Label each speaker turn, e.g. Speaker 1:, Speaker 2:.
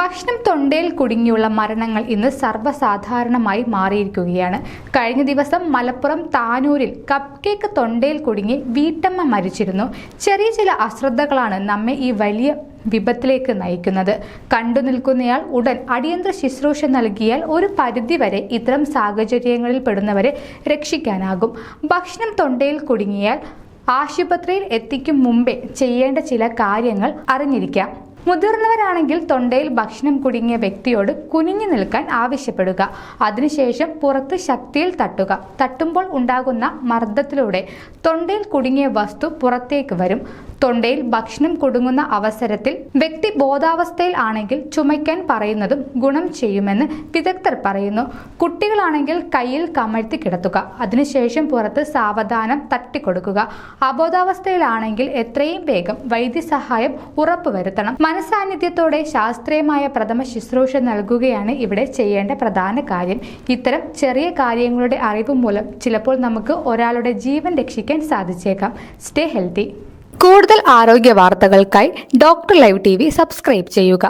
Speaker 1: ഭക്ഷണം തൊണ്ടയിൽ കുടുങ്ങിയുള്ള മരണങ്ങൾ ഇന്ന് സർവസാധാരണമായി മാറിയിരിക്കുകയാണ്. കഴിഞ്ഞ ദിവസം മലപ്പുറം താനൂരിൽ കപ്പ് കേക്ക് തൊണ്ടയിൽ കുടുങ്ങി വീട്ടമ്മ മരിച്ചിരുന്നു. ചെറിയ ചില അശ്രദ്ധകളാണ് നമ്മെ ഈ വലിയ വിപത്തിലേക്ക് നയിക്കുന്നത്. കണ്ടു നിൽക്കുന്നയാൾ ഉടൻ അടിയന്തര ശുശ്രൂഷ നൽകിയാൽ ഒരു പരിധിവരെ ഇത്തരം സാഹചര്യങ്ങളിൽ പെടുന്നവരെ രക്ഷിക്കാനാകും. ഭക്ഷണം തൊണ്ടയിൽ കുടുങ്ങിയാൽ ആശുപത്രിയിൽ എത്തിക്കും മുമ്പേ ചെയ്യേണ്ട ചില കാര്യങ്ങൾ അറിഞ്ഞിരിക്കാം. മുതിർന്നവരാണെങ്കിൽ തൊണ്ടയിൽ ഭക്ഷണം കുടുങ്ങിയ വ്യക്തിയോട് കുനിഞ്ഞു നിൽക്കാൻ ആവശ്യപ്പെടുക. അതിനുശേഷം പുറത്ത് ശക്തിയിൽ തട്ടുക. തട്ടുമ്പോൾ ഉണ്ടാകുന്ന മർദ്ദത്തിലൂടെ തൊണ്ടയിൽ കുടുങ്ങിയ വസ്തു പുറത്തേക്ക് വരും. തൊണ്ടയിൽ ഭക്ഷണം കൊടുങ്ങുന്ന അവസരത്തിൽ വ്യക്തി ബോധാവസ്ഥയിൽ ആണെങ്കിൽ ചുമയ്ക്കാൻ പറയുന്നതും ഗുണം ചെയ്യുമെന്ന് വിദഗ്ധർ പറയുന്നു. കുട്ടികളാണെങ്കിൽ കയ്യിൽ കമഴ്ത്തി കിടത്തുക അതിനുശേഷം പുറത്ത് സാവധാനം തട്ടിക്കൊടുക്കുക. അബോധാവസ്ഥയിലാണെങ്കിൽ എത്രയും വേഗം വൈദ്യസഹായം ഉറപ്പുവരുത്തണം. മനസാന്നിധ്യത്തോടെ ശാസ്ത്രീയമായ പ്രഥമ ശുശ്രൂഷ നൽകുകയാണ് ഇവിടെ ചെയ്യേണ്ട പ്രധാന കാര്യം. ഇത്തരം ചെറിയ കാര്യങ്ങളുടെ അറിവ് മൂലം ചിലപ്പോൾ നമുക്ക് ഒരാളുടെ ജീവൻ രക്ഷിക്കാൻ സാധിച്ചേക്കാം. Stay healthy. കൂടുതൽ ആരോഗ്യ വാർത്തകൾക്കായി ഡോക്ടർ ലൈവ് ടി സബ്സ്ക്രൈബ് ചെയ്യുക.